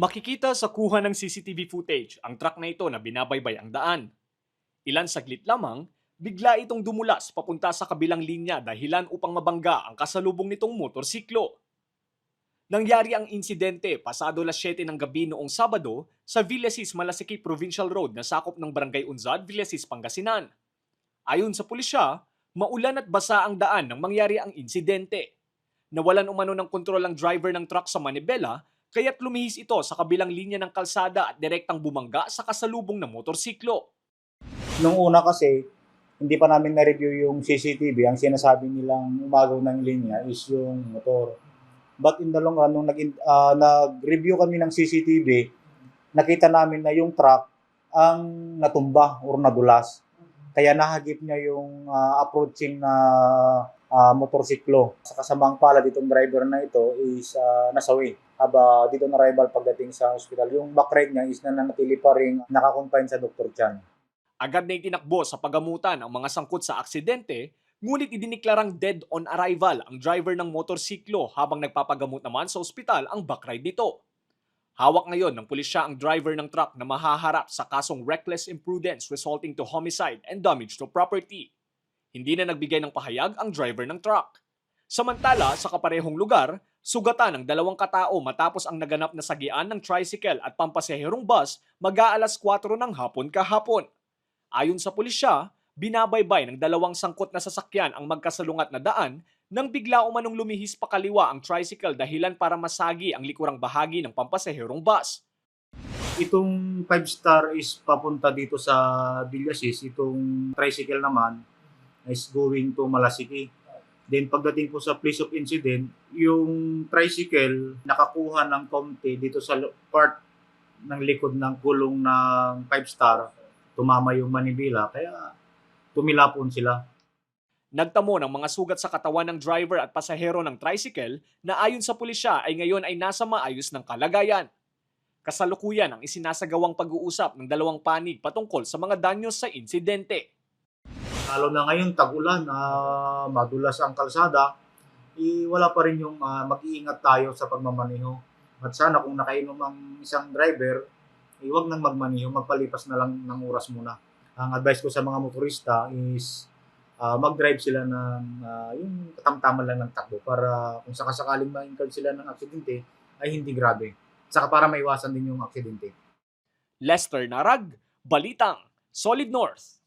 Makikita sa kuha ng CCTV footage ang truck na ito na binabaybay ang daan. Ilan saglit lamang, bigla itong dumulas papunta sa kabilang linya dahilan upang mabangga ang kasalubong nitong motorsiklo. Nangyari ang insidente pasado las 7 ng gabi noong Sabado sa Villasis Malasiki Provincial Road na sakop ng Barangay Unzad, Villasis, Pangasinan. Ayon sa pulisya, maulan at basa ang daan nang mangyari ang insidente. Nawalan umano ng kontrol ang driver ng truck sa Manibela kaya't lumihis ito sa kabilang linya ng kalsada at direktang bumangga sa kasalubong na motorsiklo. Nung una kasi, hindi pa namin na-review yung CCTV. Ang sinasabi nilang umagaw ng linya is yung motor. But in the long run, nung nag, ah, nag-review kami ng CCTV, nakita namin na yung truck ang natumba or nadulas. Kaya nahagip niya yung ah, approaching na ah, motorsiklo. Sa kasamang pala ditong driver na ito is ah, nasawi. Haba dito na arrival pagdating sa hospital. Yung back ride niya is nananatili pa rin nakakonfine sa Dr. Chan. Agad na itinakbo sa pagamutan ang mga sangkot sa aksidente, ngunit idiniklarang dead on arrival ang driver ng motorsiklo habang nagpapagamot naman sa ospital ang backride nito. Hawak ngayon ng pulisya ang driver ng truck na mahaharap sa kasong reckless imprudence resulting to homicide and damage to property. Hindi na nagbigay ng pahayag ang driver ng truck. Samantala, sa kaparehong lugar, sugatan ng dalawang katao matapos ang naganap na sagian ng tricycle at pampasaherong bus mag-aalas 4 ng hapon kahapon. Ayon sa pulisya, binabaybay ng dalawang sangkot na sasakyan ang magkasalungat na daan nang bigla umanong lumihis pa kaliwa ang tricycle dahilan para masagi ang likurang bahagi ng pampasaherong bus. Itong 5 star is papunta dito sa Villasis. Itong tricycle naman is going to Malasiki. Then pagdating po sa place of incident, yung tricycle nakakuha ng konti dito sa part ng likod ng gulong ng 5 star. Tumama yung manibila kaya tumilapon sila. Nagtamo ng mga sugat sa katawan ng driver at pasahero ng tricycle na ayon sa pulisya ay ngayon ay nasa maayos ng kalagayan. Kasalukuyan ang isinasagawang pag-uusap ng dalawang panig patungkol sa mga danyo sa insidente. Lalo na ngayon, tag-ulan, ah, madulas ang kalsada, eh, wala pa rin yung ah, mag-iingat tayo sa pagmamaneho. At sana kung nakainom ang isang driver, eh, nang magmaneho, magpalipas na lang ng oras muna. Ang advice ko sa mga motorista is ah, mag-drive sila ng ah, yung katamtaman lang ng takbo para kung sakasakaling ma-incurred sila ng aksidente, ay hindi grabe. Saka para maiwasan din yung aksidente. Lester Narag, Balitang, Solid North.